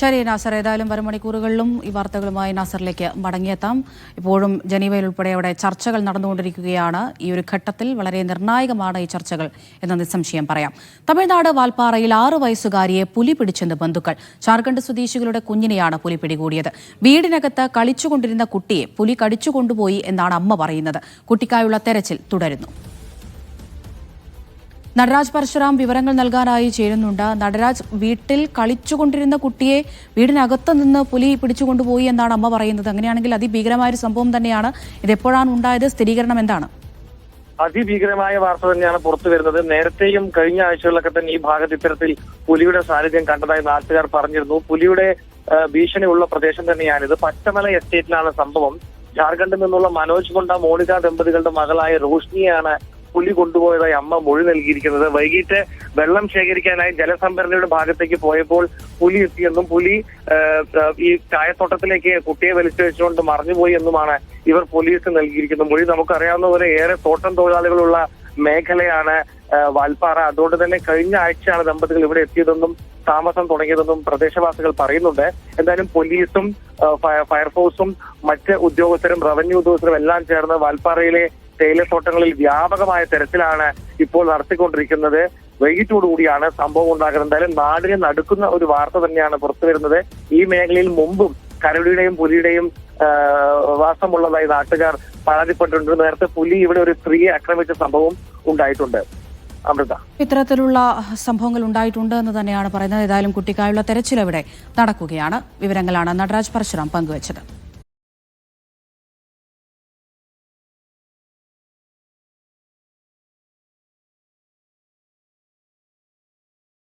ശരി നാസർ ഏതായാലും വരും മണിക്കൂറുകളിലും ഈ വാർത്തകളുമായി നാസറിലേക്ക് മടങ്ങിയെത്താം. ഇപ്പോഴും ജനീവയിൽ ഉൾപ്പെടെ അവിടെ ചർച്ചകൾ നടന്നുകൊണ്ടിരിക്കുകയാണ്. ഈ ഒരു ഘട്ടത്തിൽ വളരെ നിർണായകമാണ് ഈ ചർച്ചകൾ എന്ന് നിസ്സംശയം പറയാം. തമിഴ്നാട് വാൽപ്പാറയിൽ ആറു വയസ്സുകാരിയെ പുലി പിടിച്ചെന്ന് ബന്ധുക്കൾ. ജാർഖണ്ഡ് സ്വദേശികളുടെ കുഞ്ഞിനെയാണ് പുലി പിടികൂടിയത്. വീടിനകത്ത് കളിച്ചുകൊണ്ടിരുന്ന കുട്ടിയെ പുലി കടിച്ചു കൊണ്ടുപോയി എന്നാണ് അമ്മ പറയുന്നത്. കുട്ടിക്കായുള്ള തെരച്ചിൽ തുടരുന്നു. നടരാജ് പരശുറാം വിവരങ്ങൾ നൽകാനായി ചേരുന്നുണ്ട്. നടരാജ് വീട്ടിൽ കളിച്ചുകൊണ്ടിരുന്ന കുട്ടിയെ വീടിനകത്ത് നിന്ന് പുലി പിടിച്ചുകൊണ്ടുപോയി എന്നാണ് അമ്മ പറയുന്നത്. അങ്ങനെയാണെങ്കിൽ അതിഭീകരമായ ഒരു സംഭവം തന്നെയാണ്. ഇതെപ്പോഴാണ് ഉണ്ടായത്? സ്ഥിരീകരണം എന്താണ്? അതിഭീകരമായ വാർത്ത തന്നെയാണ് പുറത്തു വരുന്നത്. നേരത്തെയും കഴിഞ്ഞ ആഴ്ചകളിലൊക്കെ തന്നെ ഈ ഭാഗത്ത് ഇത്തരത്തിൽ പുലിയുടെ സാന്നിധ്യം കണ്ടതായി നാട്ടുകാർ പറഞ്ഞിരുന്നു. പുലിയുടെ ഭീഷണിയുള്ള പ്രദേശം തന്നെയാണിത്. പച്ചമല എസ്റ്റേറ്റിലാണ് സംഭവം. ജാർഖണ്ഡിൽ നിന്നുള്ള മനോജ് കൊണ്ട മോണിക ദമ്പതികളുടെ മകളായ റോഷ്നിയാണ് പുലി കൊണ്ടുപോയതായി അമ്മ മൊഴി നൽകിയിരിക്കുന്നത്. വൈകിട്ട് വെള്ളം ശേഖരിക്കാനായി ജലസംഭരണിയുടെ ഭാഗത്തേക്ക് പോയപ്പോൾ പുലി എത്തിയെന്നും പുലി ഈ ചായത്തോട്ടത്തിലേക്ക് കുട്ടിയെ വലിച്ചു വെച്ചുകൊണ്ട് മറഞ്ഞുപോയി എന്നുമാണ് ഇവർ പോലീസ് നൽകിയിരിക്കുന്ന മൊഴി നമുക്കറിയാവുന്ന പോലെ ഏറെ തോട്ടം തൊഴിലാളികളുള്ള മേഖലയാണ് വാൽപ്പാറ. അതുകൊണ്ട് തന്നെ കഴിഞ്ഞ ആഴ്ചയാണ് ദമ്പതികൾ ഇവിടെ എത്തിയതെന്നും താമസം തുടങ്ങിയതെന്നും പ്രദേശവാസികൾ പറയുന്നുണ്ട്. എന്തായാലും പോലീസും ഫയർഫോഴ്സും മറ്റ് ഉദ്യോഗസ്ഥരും റവന്യൂ ഉദ്യോഗസ്ഥരും എല്ലാം ചേർന്ന് വാൽപ്പാറയിലെ തേയിലത്തോട്ടങ്ങളിൽ വ്യാപകമായ തെരച്ചിലാണ് ഇപ്പോൾ നടത്തിക്കൊണ്ടിരിക്കുന്നത്. വൈകിട്ടോടുകൂടിയാണ് സംഭവം ഉണ്ടാകുന്നത്. എന്തായാലും നാടിനെ നടുക്കുന്ന ഒരു വാർത്ത തന്നെയാണ് പുറത്തു വരുന്നത്. ഈ മേഖലയിൽ മുമ്പും കരടിയുടെയും പുലിയുടെയും വാസമുള്ളതായി നാട്ടുകാർ പരാതിപ്പെട്ടിട്ടുണ്ട്. നേരത്തെ പുലി ഇവിടെ ഒരു സ്ത്രീയെ ആക്രമിച്ച സംഭവം ഉണ്ടായിട്ടുണ്ട്. അമൃത. ഇത്തരത്തിലുള്ള സംഭവങ്ങൾ ഉണ്ടായിട്ടുണ്ട് എന്ന് തന്നെയാണ് പറയുന്നത്. ഏതായാലും കുട്ടിക്കായുള്ള തെരച്ചിൽ ഇവിടെ നടക്കുകയാണ്. വിവരങ്ങളാണ് നടരാജ് പരശുറാം പങ്കുവച്ചത്.